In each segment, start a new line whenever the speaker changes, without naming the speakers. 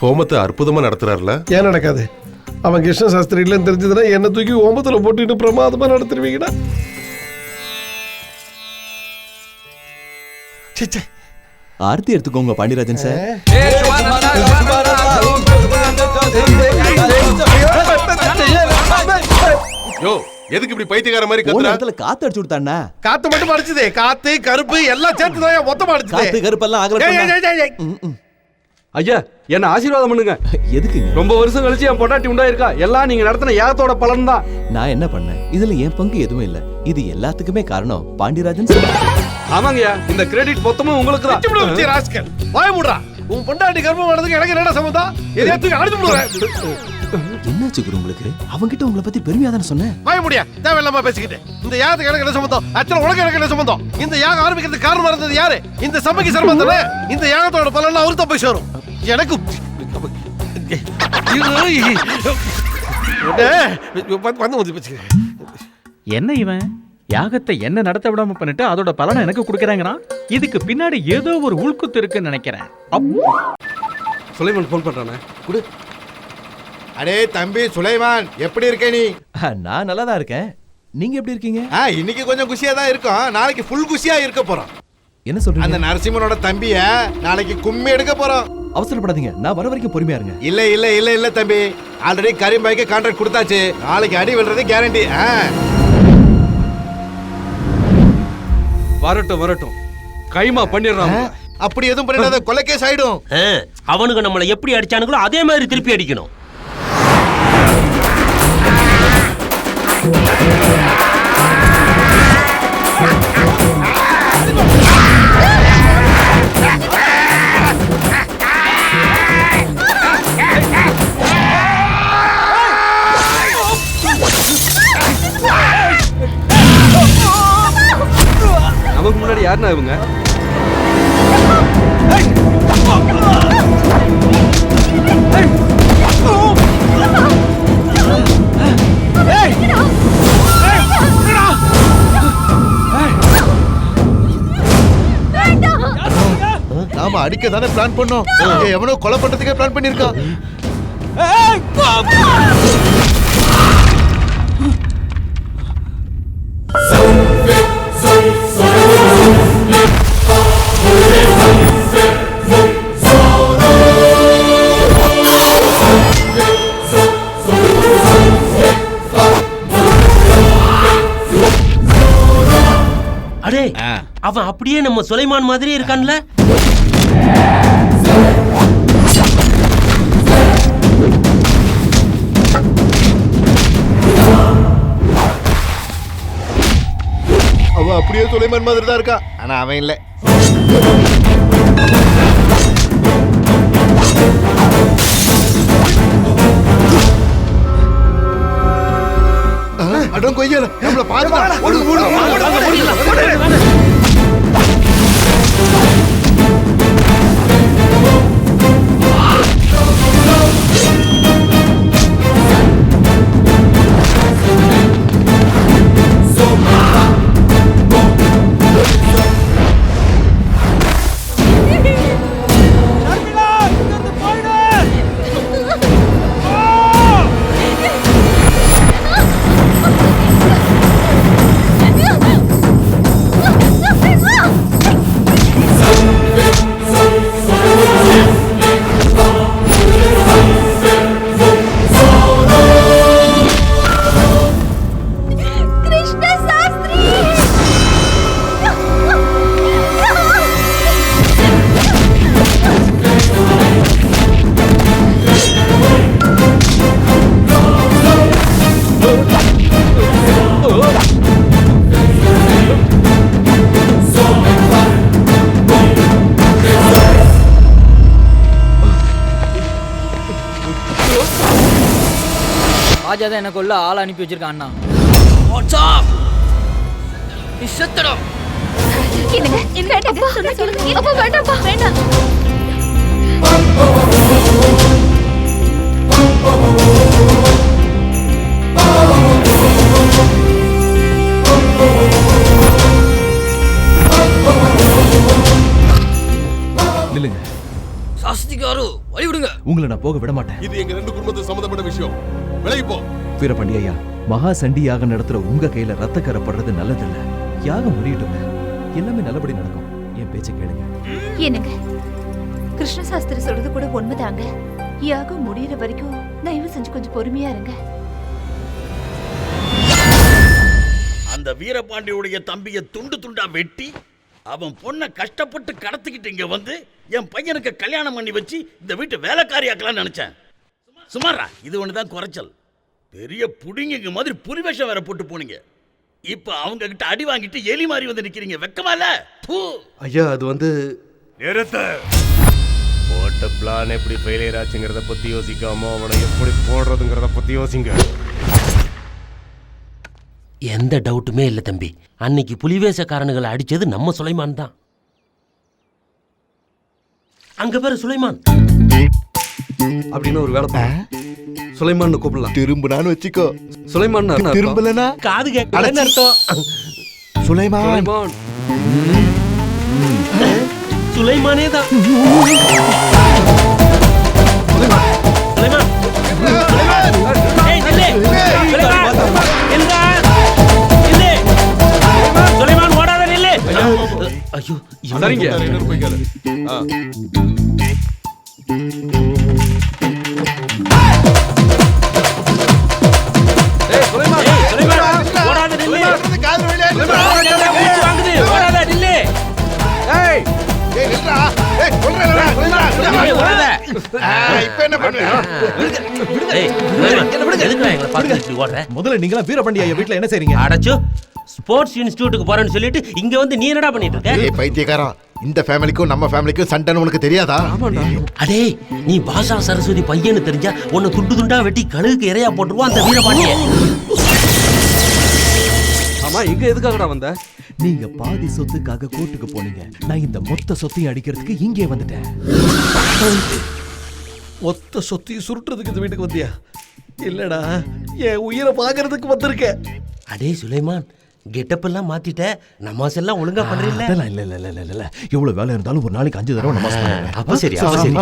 ஹோமத்தை அற்புதமா நடத்துறாருல?
ஏன் நடக்காது? அவன் கிருஷ்ண சாஸ்திரி இல்லைன்னு தெரிஞ்சதுன்னா என்ன தூக்கி ஓமத்துல போட்டுட்டு பிரமாதமா நடத்திருவீங்கடா.
ஆர்த்தி எடுத்துக்கோங்க பாண்டியராஜன் சார்.
எதுக்கு இப்படி பைத்தியக்கார மாதிரி கத்துறா?
இடத்துல காத்து அடிச்சு விட்டாண்ணா
காத்து மட்டும் அடிச்சதே. காத்து கருப்பு எல்லாம் சேர்த்து தான் மொத்தமா
காத்து
அடிச்சதே
கருப்பெல்லாம்
ஏய், ஏய்,
ஆகல.
ஐயா என்ன ஆசீர்வாதம் பண்ணுங்க.
எதுக்குங்க?
ரொம்ப வருஷம் கழிச்சு என் பொண்டாட்டி உண்டாயிருக்கா? எல்லாம் நீங்க நடத்தின யாகத்தோட பலன் தான்.
நான் என்ன பண்ணேன்? இதுல என் பங்கு எதுவும் இல்ல. இது எல்லாத்துக்குமே காரணம் பாண்டியராஜன்
ஆமாங்கய்யா இந்த கிரெடிட் மொத்தமும் உங்களுக்கு தான்.
வாய மூடுறா. உன் பொண்டாட்டி கர்ப்பம் ஆனதுக்கு எனக்கு என்னடா சம்மந்தம்? எதையா தூக்கி அடிச்சு விடுறேன்.
என்னாச்சு குரு உங்களுக்கு அவங்கிட்ட உங்களை பத்தி பெருமையா தானே சொன்னேன்
வாய மூடியா. தேவையில்லாம பேசிக்கிட்டு. இந்த யாகத்துக்கு எனக்கு என்ன சம்மந்தம்? அச்சல உனக்கு எனக்கு என்ன சம்மந்தம்? இந்த யாகம் ஆரம்பிக்கிறதுக்கு காரணமா இருந்தது யாரு? இந்த சபைக்கு சிரமம் தானே? இந்த யாகத்தோட பலன் தான் போய் சேரும். எனக்கு.
என்ன இவன் யாகத்தை என்ன நடத்த விடாம பண்ணிட்டு அதோட பலனை எனக்கு கொடுக்குறாங்கண்ணா இதுக்கு பின்னாடி ஏதோ ஒரு உள்குத்து இருக்குன்னு நினைக்கிறேன்.
சுலைமன் ஃபோன் பண்றானே குடு
அடே தம்பி சுலைமான் எப்படி இருக்க நீ?
நான் நல்லா தான் இருக்கேன். நீங்க எப்படி இருக்கீங்க?
ஆ இன்னைக்கு கொஞ்சம் குஷியா தான் இருக்கோம். நாளைக்கு ஃபுல் குஷியா இருக்க போறோம்.
என்ன
அந்த
சொல்றீங்க
நரசிம்மனோட தம்பிய நாளைக்கு கும்மி எடுக்க போறோம்.
அவசரப்படாதீங்க. நான் வர வரைக்கும் பொறுமையா இருங்க.
இல்ல இல்ல இல்ல இல்ல தம்பி. ஆல்ரெடி கரீம்பாய்க்கு கான்ட்ராக்ட் கொடுத்தாச்சு. நாளைக்கு அடி விழுறது கேரண்டி
வரட்டும் வரட்டும். கைமா பண்ணிடுறான்.
அப்படி எதுவும் பண்ணிடாத. கொலை கேஸ் ஆயிடும்.
ஆ, அவனுங்க நம்மளை எப்படி அடிச்சானுங்களோ அதே மாதிரி திருப்பி அடிக்கணும்.
யாருன்னா இவங்க.
நாம அடிக்க தானே பிளான் பண்ணோம் எவனோ கொலை பண்றதுக்கே பிளான் பண்ணிருக்கான்
அவன் அப்படியே நம்ம சுலைமான் மாதிரி இருக்கான்ல
அவன் அப்படியே சுலைமான் மாதிரி தான் இருக்கான் ஆனா அவன் இல்ல அடம் கொய்யல நம்மள பாருங்க ஓடு ஓடு
கிருஷ்ண
ராஜா தான் எனக்கு உள்ள ஆள் அனுப்பி வச்சிருக்கான் அண்ணா.
நில்லுங்க.
சாஸ்திகாரு வழி விடுங்க
உங்களை நான் போக விட மாட்டேன்.
இது எங்க ரெண்டு குடும்பத்துக்கு
வீரபாண்டி ஐயா மகா சண்டி யாகம் நடத்துற உங்க கையில ரத்தக்கரை படுறது நல்லதில்ல. யாகம் முடியட்டுங்க எல்லாமே நல்லபடி நடக்கும். என் பேச்சை கேளுங்க.
என்னங்க? கிருஷ்ண சாஸ்திரி சொல்றது கூட உண்மைதாங்க. யாகம் முடியிற வரைக்கும் தயவு செஞ்சு கொஞ்சம் பொறுமையா இருங்க.
அந்த வீரபாண்டியுடைய தம்பியை துண்டு துண்டா வெட்டி அவன் பொண்ணை கஷ்டப்பட்டு கடத்திக்கிட்டு இங்க வந்து என் பையனுக்கு கல்யாணம் பண்ணி வச்சு இந்த வீட்டை வேலைக்காரியாக்கலாம்னு நினைச்சேன். சுமாரா? இது ஒன்று தான் குறைச்சல். பெரிய புடிங்க மாதிரி புலி வேஷம் வேற போட்டு போனீங்க. இப்ப அவங்க கிட்ட அடி வாங்கிட்டு எலி மாதிரி வந்து நிக்கிறீங்க. வெக்கமா இல்ல? பூ
ஐயா அது வந்து
நிறுத்த. போட்ட பிளான் எப்படி ஃபெயிலியர் ஆச்சுங்கிறத பத்தி யோசிக்காம அவனை எப்படி போடுறதுங்கிறத பத்தி யோசிங்க.
எந்த டவுட்டுமே இல்லை தம்பி. அன்னைக்கு புலிவேஷக்காரனுகளை அடிச்சது நம்ம சுலைமான் தான். அங்க பேரு சுலைமான்.
அப்படின்னு ஒரு வேலை சுலைமான் கூப்பிடலாம்.
திரும்பினான்னு வச்சுக்கோ.
சுலைமான்
திரும்பலனா?
காது கேட்கலன்னு அர்த்தம்.
சுலைமான்.
சுலைமான்.
சுலைமானே தான். சுலைமான். ஏய்,
முதல்ல நீங்களா வீரபாண்டி ஐயா வீட்டுல என்ன செய்றீங்க?
அடச்சோ ஸ்போர்ட்ஸ் இன்ஸ்டிடியூட்டுக்கு போறேன்னு சொல்லிட்டு இங்க வந்து நீ என்னடா பண்ணிட்டு இருக்க?
ஏய் பைத்தியக்காரன். இந்த ஃபேமிலிக்கும் நம்ம ஃபேமிலிக்கும் சண்டைன்னு உனக்கு தெரியாதா?
அடே நீ பாஷா சரஸ்வதி பையன்னு தெரிஞ்சா உன்னை துண்டு துண்டா வெட்டி கழுகுக்கு இறையா போட்டுருவான் அந்த வீரபாண்டிய.
ஆமா இங்க எதுக்காகடா வந்த?
நீங்க பாதி சொத்துக்காக கோர்ட்டுக்கு போனீங்க. நான் இந்த மொத்த சொத்தையும் அடிக்கிறதுக்கு இங்கே வந்துட்டேன்.
மொத்த சொத்தையும் சுருட்டுறதுக்கு இந்த வீட்டுக்கு வந்தியா? இல்லடா என் உயிரை பாக்குறதுக்கு வந்திருக்கேன்
அடே சுலைமான் கெட்டப் எல்லாம் மாத்திட்ட நமாஸ் எல்லாம் ஒழுங்கா
அதெல்லாம் இல்ல இல்ல இல்ல இல்ல இல்ல. எவ்வளவு வேலை இருந்தாலும் ஒரு நாளைக்கு அஞ்சு தடவை நமாஸ் பண்ணுவேன்.
அப்ப சரி, அப்ப சரி.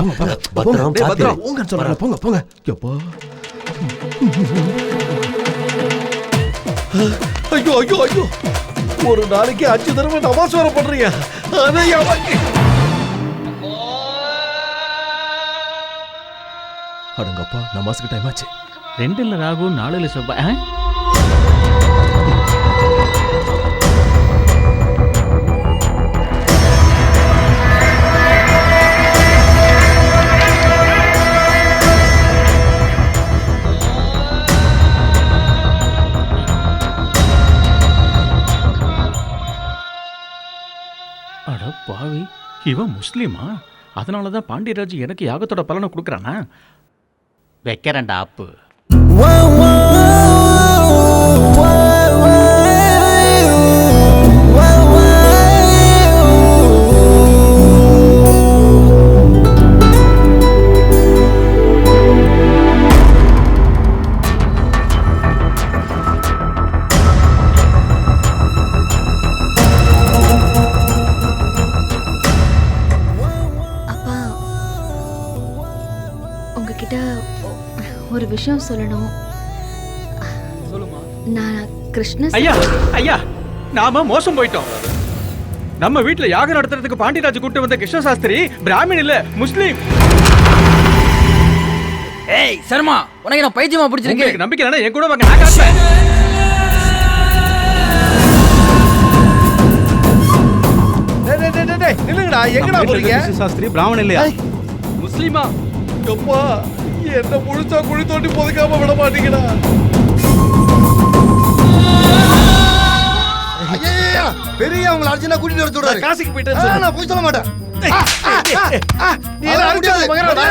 பத்திரம்.
பத்திரம். போங்க சொல்றேன் போங்க போங்க. எப்பா?
ஐயோ ஐயோ ஐயோ. ஒரு நாளைக்கு அஞ்சு தடவை நமாஸ் வர பண்றீங்க. அதை
அடங்கப்பா நமாஸுக்கு டைம் ஆச்சு.
இல்ல ராகு நாலுல செவ்வாய் இவன் முஸ்லீமா? அதனால தான் பாண்டியராஜ் எனக்கு யாகத்தோட பலனை கொடுக்குறானா? வைக்கிறேன்டா ஆப்பு.
சொல்லணும்.
சொல்லுமா.
நான் கிருஷ்ண
ஐயா ஐயா நாம மோசம் போயிட்டோம். நம்ம வீட்ல யாகம் நடத்துறதுக்கு பாண்டியராஜ் கூட்டு வந்த கிருஷ்ண சாஸ்திரி பிராமின் இல்ல முஸ்லீம்.
ஏய் சர்மா உனக்கு நான் பைத்தியமா பிடிச்சிருக்கு.
உங்களுக்கு நம்பிக்கை இல்லைன்னா என் கூட வாங்க நான் காட்டுறேன்
டேய், டேய், டேய், டேய், நில்லுங்கடா எங்கடா போறீங்க?
சாஸ்திரி பிராமணன் இல்லையா?
முஸ்லீமா?
எப்பா? என்ன முழுசா குழி தோண்டி புதைக்காம விட மாட்டீங்கடா
ஐயா பெரிய அவங்கள அர்ஜுனா கூட்டிட்டு வர சொல்றாரு
காசிக்கு போயிட்டு
நான் போய் சொல்ல மாட்டேன்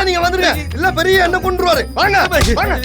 நீங்க வந்துருங்க இல்ல பெரிய என்ன கொண்டுருவாரு வாங்க வாங்க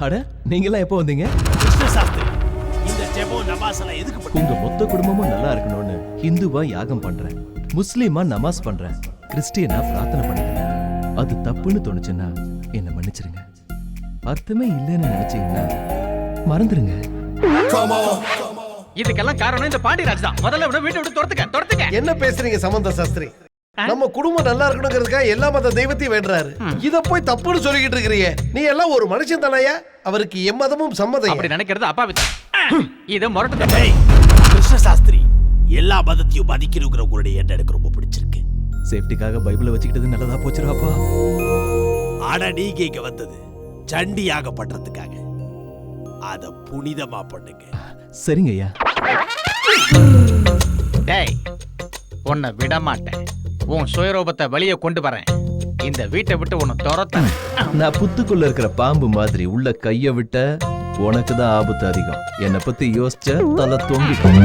அட
நீங்களாம் எப்போ வந்தீங்க?
கிருஷ்ண சாஸ்திரி எல்லாம் எதுக்கு
உங்க மொத்த குடும்பமும் நல்லா இருக்கணும்னு ஹிந்துவா யாகம் பண்றேன். முஸ்லீமா நமாஸ் பண்றேன். கிறிஸ்டியனா பிரார்த்தனை பண்ணிக்கிறேன் அது தப்புன்னு தோணுச்சுன்னா என்ன மன்னிச்சிருங்க. அர்த்தமே இல்லைன்னு நினைச்சீங்கன்னா மறந்துருங்க.
இதுக்கெல்லாம் காரணம் இந்த பாண்டியராஜ் தான். முதல்ல விட வீட்டை விட்டு துரத்துக்க துரத்துக்க.
என்ன பேசுறீங்க சம்பந்த சாஸ்திரி? நம்ம குடும்பம் நல்லா இருக்கணுங்கிறதுக்காக எல்லா மத தெய்வத்தையும் வேண்டுறாரு. இத போய் தப்புன்னு சொல்லிக்கிட்டு இருக்கிறீங்க. நீ எல்லாம் ஒரு மனுஷன் தானயா அவருக்கு எம்மதமும் சம்மதம்.
அப்படி நினைக்கிறது அப்பா இதை முரட்டு
கிருஷ்ணசாஸ்திரி எல்லா மதத்தையும் மதிக்கணுங்கிற உங்களுடைய எண்ணம் எனக்கு ரொம்ப பிடிச்சிருக்கு.
சேஃப்டிக்காக பைபிளை வச்சுக்கிட்டது நல்லதா போச்சுடாப்பா?
ஆனா நீங்க இங்க வந்தது. சண்டியாக பண்றதுக்காக. அத புனிதமா பண்ணுங்க.
சரிங்க ஐயா
டேய் உன்னை விட மாட்டேன் உன் சுயரூபத்தை வெளியே கொண்டு வரேன். இந்த வீட்டை விட்டு உன்னை துரத்தேன்.
நான் புத்துக்குள்ள இருக்கிற பாம்பு மாதிரி உள்ள கைய விட்ட உனக்கு தான் ஆபத்து அதிகம். என்னை பத்தி யோசிச்ச தலை தொங்கிட்டோம்